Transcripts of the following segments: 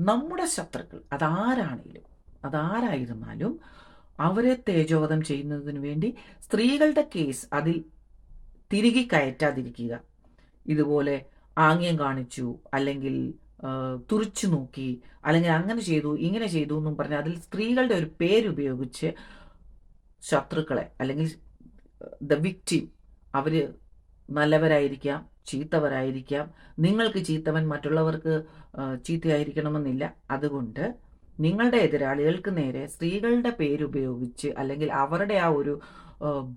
നമ്മുടെ ശത്രുക്കൾ അതാരാണെങ്കിലും അതാരായിരുന്നാലും അവരെ തേജോവധം ചെയ്യുന്നതിന് വേണ്ടി സ്ത്രീകളുടെ കേസ് അതിൽ തിരികെ കയറ്റാതിരിക്കുക. ഇതുപോലെ ആംഗ്യം കാണിച്ചു അല്ലെങ്കിൽ തുറിച്ചു നോക്കി അല്ലെങ്കിൽ അങ്ങനെ ചെയ്തു ഇങ്ങനെ ചെയ്തു എന്നും പറഞ്ഞ് അതിൽ സ്ത്രീകളുടെ ഒരു പേരുപയോഗിച്ച് ശത്രുക്കളെ അല്ലെങ്കിൽ ദ വിക്റ്റിം അവർ നല്ലവരായിരിക്കാം ചീത്തവരായിരിക്കാം. നിങ്ങൾക്ക് ചീത്തവൻ മറ്റുള്ളവർക്ക് ചീത്തയായിരിക്കണമെന്നില്ല. അതുകൊണ്ട് നിങ്ങളുടെ എതിരാളികൾക്ക് നേരെ സ്ത്രീകളുടെ പേരുപയോഗിച്ച് അല്ലെങ്കിൽ അവരുടെ ആ ഒരു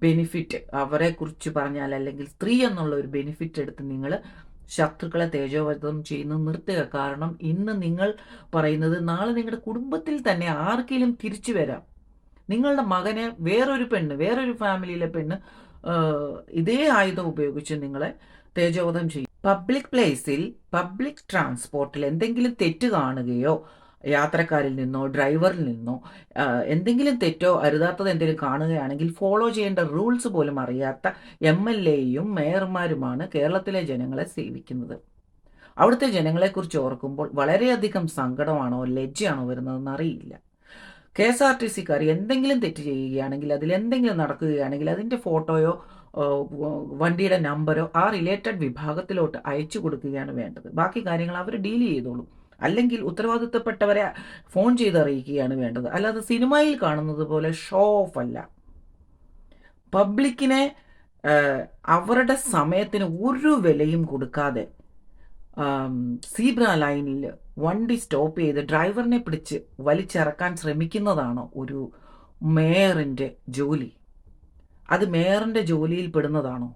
ബെനിഫിറ്റ് അവരെ കുറിച്ച് പറഞ്ഞാൽ അല്ലെങ്കിൽ സ്ത്രീ എന്നുള്ള ഒരു ബെനിഫിറ്റ് എടുത്ത് നിങ്ങൾ ശത്രുക്കളെ തേജോവധം ചെയ്യുന്നത് നിർത്തുക. കാരണം ഇന്ന് നിങ്ങൾ പറയുന്നത് നാളെ നിങ്ങളുടെ കുടുംബത്തിൽ തന്നെ ആർക്കെങ്കിലും തിരിച്ചു വരാം. നിങ്ങളുടെ മകനെ വേറൊരു പെണ്ണ് വേറൊരു ഫാമിലിയിലെ പെണ്ണ് ഇതേ ആയുധം ഉപയോഗിച്ച് നിങ്ങളെ തേജോവധം ചെയ്യും. പബ്ലിക് പ്ലേസിൽ പബ്ലിക് ട്രാൻസ്പോർട്ടിൽ എന്തെങ്കിലും തെറ്റ് കാണുകയോ യാത്രക്കാരിൽ നിന്നോ ഡ്രൈവറിൽ നിന്നോ എന്തെങ്കിലും തെറ്റോ അരുതാത്തത് എന്തെങ്കിലും കാണുകയാണെങ്കിൽ ഫോളോ ചെയ്യേണ്ട റൂൾസ് പോലും അറിയാത്ത എം എൽ എയും മേയർമാരുമാണ് കേരളത്തിലെ ജനങ്ങളെ സേവിക്കുന്നത്. അവിടുത്തെ ജനങ്ങളെക്കുറിച്ച് ഓർക്കുമ്പോൾ വളരെയധികം സങ്കടമാണോ ലജ്ജയാണോ വരുന്നതെന്ന് അറിയില്ല. കെ എസ് ആർ ടി സിക്കാർ എന്തെങ്കിലും തെറ്റ് ചെയ്യുകയാണെങ്കിൽ അതിൽ എന്തെങ്കിലും നടക്കുകയാണെങ്കിൽ അതിന്റെ ഫോട്ടോയോ വണ്ടിയുടെ നമ്പരോ ആ റിലേറ്റഡ് വിഭാഗത്തിലോട്ട് അയച്ചു കൊടുക്കുകയാണ് വേണ്ടത്. ബാക്കി കാര്യങ്ങൾ അവർ ഡീൽ ചെയ്തോളും. അല്ലെങ്കിൽ ഉത്തരവാദിത്തപ്പെട്ടവരെ ഫോൺ ചെയ്ത് അറിയിക്കുകയാണ് വേണ്ടത്. അല്ലാതെ സിനിമയിൽ കാണുന്നത് പോലെ ഷോ ഓഫ് അല്ല. പബ്ലിക്കിനെ അവരുടെ സമയത്തിന് ഒരു വിലയും കൊടുക്കാതെ സീബ്ര ലൈനിൽ വണ്ടി സ്റ്റോപ്പ് ചെയ്ത് ഡ്രൈവറിനെ പിടിച്ച് വലിച്ചിറക്കാൻ ശ്രമിക്കുന്നതാണ് ഒരു മേയറിന്റെ ജോലി. അത് മേയറിന്റെ ജോലിയിൽ പെടുന്നതാണോ?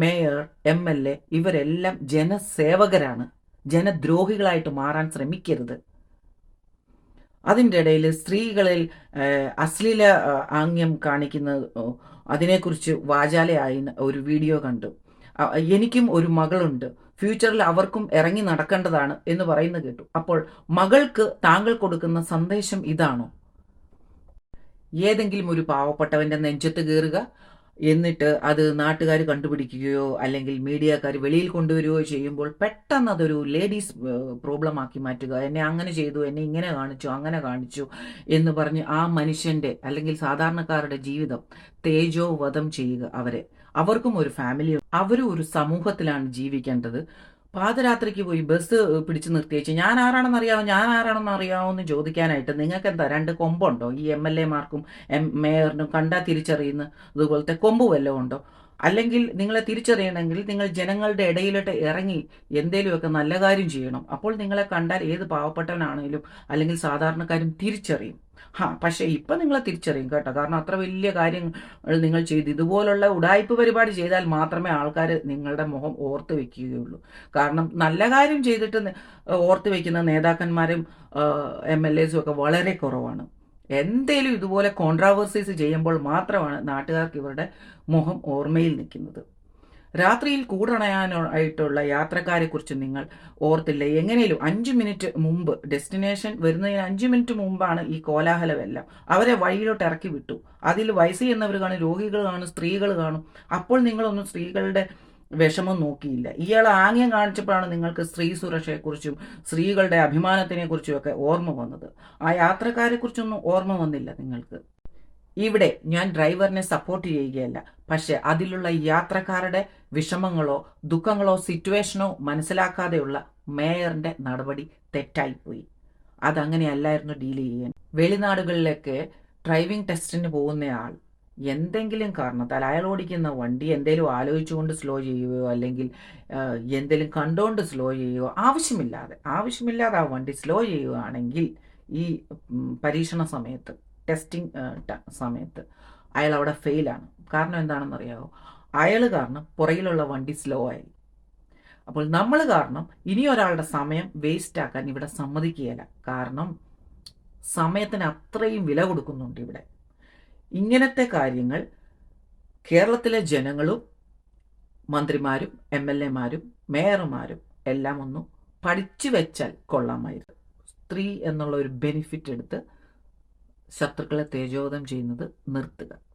മേയർ എം എൽ എ ഇവരെല്ലാം ജനസേവകരാണ്. ജനദ്രോഹികളായിട്ട് മാറാൻ ശ്രമിക്കരുത്. അതിന്റെ ഇടയിൽ സ്ത്രീകളിൽ അശ്ലീല ആംഗ്യം കാണിക്കുന്ന അതിനെക്കുറിച്ച് വാചാലയായി ഒരു വീഡിയോ കണ്ടു. എനിക്കും ഒരു മകളുണ്ട്. ഫ്യൂച്ചറിൽ അവർക്കും ഇറങ്ങി നടക്കേണ്ടതാണ് എന്ന് പറയുന്ന കേട്ടു. അപ്പോൾ മകൾക്ക് താങ്കൾ കൊടുക്കുന്ന സന്ദേശം ഇതാണോ? ഏതെങ്കിലും ഒരു പാവപ്പെട്ടവന്റെ നെഞ്ചത്ത് കയറുക എന്നിട്ട് അത് നാട്ടുകാർ കണ്ടുപിടിക്കുകയോ അല്ലെങ്കിൽ മീഡിയക്കാർ വെളിയിൽ കൊണ്ടുവരികയോ ചെയ്യുമ്പോൾ പെട്ടെന്ന് അതൊരു ലേഡീസ് പ്രോബ്ലം ആക്കി മാറ്റുക. എന്നെ അങ്ങനെ ചെയ്തു എന്നെ ഇങ്ങനെ കാണിച്ചു അങ്ങനെ കാണിച്ചു എന്ന് പറഞ്ഞ് ആ മനുഷ്യന്റെ അല്ലെങ്കിൽ സാധാരണക്കാരുടെ ജീവിതം തേജോ തേജോവധം ചെയ്യുക അവരെ. അവർക്കും ഒരു ഫാമിലി അവരും ഒരു സമൂഹത്തിലാണ് ജീവിക്കേണ്ടത്. പാതിരാത്രിക്ക് പോയി ബസ് പിടിച്ചു നിർത്തിയേച്ച് ഞാൻ ആരാണെന്ന് അറിയാമോ ഞാൻ ആരാണെന്ന് അറിയാമോ എന്ന് ചോദിക്കാനായിട്ട് നിങ്ങൾക്ക് എന്താ രണ്ട് കൊമ്പുണ്ടോ? ഈ എം എൽ എമാർക്കും എം മേയറിനും കണ്ടാൽ തിരിച്ചറിയുന്ന അതുപോലത്തെ കൊമ്പ് വല്ലതും ഉണ്ടോ? അല്ലെങ്കിൽ നിങ്ങളെ തിരിച്ചറിയണമെങ്കിൽ നിങ്ങൾ ജനങ്ങളുടെ ഇടയിലോട്ട് ഇറങ്ങി എന്തേലുമൊക്കെ നല്ല കാര്യം ചെയ്യണം. അപ്പോൾ നിങ്ങളെ കണ്ടാൽ ഏത് പാവപ്പെട്ടവനാണെങ്കിലും അല്ലെങ്കിൽ സാധാരണക്കാരും തിരിച്ചറിയും. ഹാ പക്ഷേ ഇപ്പം നിങ്ങളെ തിരിച്ചറിയും കേട്ടോ. കാരണം അത്ര വലിയ കാര്യങ്ങൾ നിങ്ങൾ ചെയ്ത് ഇതുപോലുള്ള ഉടായ്പ പരിപാടി ചെയ്താൽ മാത്രമേ ആൾക്കാർ നിങ്ങളുടെ മുഖം ഓർത്ത് വെക്കുകയുള്ളൂ. കാരണം നല്ല കാര്യം ചെയ്തിട്ട് ഓർത്ത് വെക്കുന്ന നേതാക്കന്മാരും എം എൽ എസും ഒക്കെ വളരെ കുറവാണ്. എന്തേലും ഇതുപോലെ കോൺട്രാവേഴ്സീസ് ചെയ്യുമ്പോൾ മാത്രമാണ് നാട്ടുകാർക്ക് ഇവരുടെ മുഖം ഓർമ്മയിൽ നിൽക്കുന്നത്. രാത്രിയിൽ കൂടണയാനായിട്ടുള്ള യാത്രക്കാരെ കുറിച്ച് നിങ്ങൾ ഓർത്തില്ല? എങ്ങനെയും അഞ്ച് മിനിറ്റ് മുമ്പ് ഡെസ്റ്റിനേഷൻ വരുന്നതിന് അഞ്ച് മിനിറ്റ് മുമ്പാണ് ഈ കോലാഹലമെല്ലാം. അവരെ വഴിയിലോട്ട് ഇറക്കി വിട്ടു. അതിൽ വയസ്സ് ചെയ്യുന്നവർ കാണും രോഗികൾ കാണും സ്ത്രീകൾ കാണും. അപ്പോൾ നിങ്ങളൊന്നും സ്ത്രീകളുടെ വിഷമം നോക്കിയില്ല. ഇയാൾ ആംഗ്യം കാണിച്ചപ്പോഴാണ് നിങ്ങൾക്ക് സ്ത്രീ സുരക്ഷയെക്കുറിച്ചും സ്ത്രീകളുടെ അഭിമാനത്തിനെ കുറിച്ചും ഒക്കെ ഓർമ്മ വന്നത്. ആ യാത്രക്കാരെ കുറിച്ചൊന്നും ഓർമ്മ വന്നില്ല നിങ്ങൾക്ക്. ഇവിടെ ഞാൻ ഡ്രൈവറിനെ സപ്പോർട്ട് ചെയ്യുകയല്ല. പക്ഷെ അതിലുള്ള യാത്രക്കാരുടെ വിഷമങ്ങളോ ദുഃഖങ്ങളോ സിറ്റുവേഷനോ മനസ്സിലാക്കാതെയുള്ള മേയറിന്റെ നടപടി തെറ്റായിപ്പോയി. അതങ്ങനെയല്ലായിരുന്നു ഡീൽ ചെയ്യാൻ. വെളിനാടുകളിലൊക്കെ ഡ്രൈവിംഗ് ടെസ്റ്റിന് പോകുന്നയാൾ എന്തെങ്കിലും കാരണത്താൽ അയാൾ ഓടിക്കുന്ന വണ്ടി എന്തെങ്കിലും ആലോചിച്ചുകൊണ്ട് സ്ലോ ചെയ്യുകയോ അല്ലെങ്കിൽ എന്തെങ്കിലും കണ്ടുകൊണ്ട് സ്ലോ ചെയ്യുകയോ ആവശ്യമില്ലാതെ ആവശ്യമില്ലാതെ ആ വണ്ടി സ്ലോ ചെയ്യുകയാണെങ്കിൽ ഈ പരീക്ഷണ സമയത്ത് ടെസ്റ്റിംഗ് സമയത്ത് അയാൾ അവിടെ ഫെയിലാണ് കാരണം എന്താണെന്ന് അറിയാമോ അയാൾ കാരണം പുറകിലുള്ള വണ്ടി സ്ലോ ആയി. അപ്പോൾ നമ്മൾ കാരണം ഇനി ഒരാളുടെ സമയം വേസ്റ്റ് ആക്കാൻ ഇവിടെ സമ്മതിക്കുകയില്ല. കാരണം സമയത്തിന് അത്രയും വില കൊടുക്കുന്നുണ്ട് ഇവിടെ. ഇങ്ങനത്തെ കാര്യങ്ങൾ കേരളത്തിലെ ജനങ്ങളും മന്ത്രിമാരും എം എൽ എമാരും മേയർമാരും എല്ലാം ഒന്ന് പഠിച്ചു വെച്ചാൽ കൊള്ളാമായിരുന്നു. സ്ത്രീ എന്നുള്ള ഒരു ബെനിഫിറ്റ് എടുത്ത് ശത്രുക്കളെ തേജോധം ചെയ്യുന്നത് നിർത്തുക.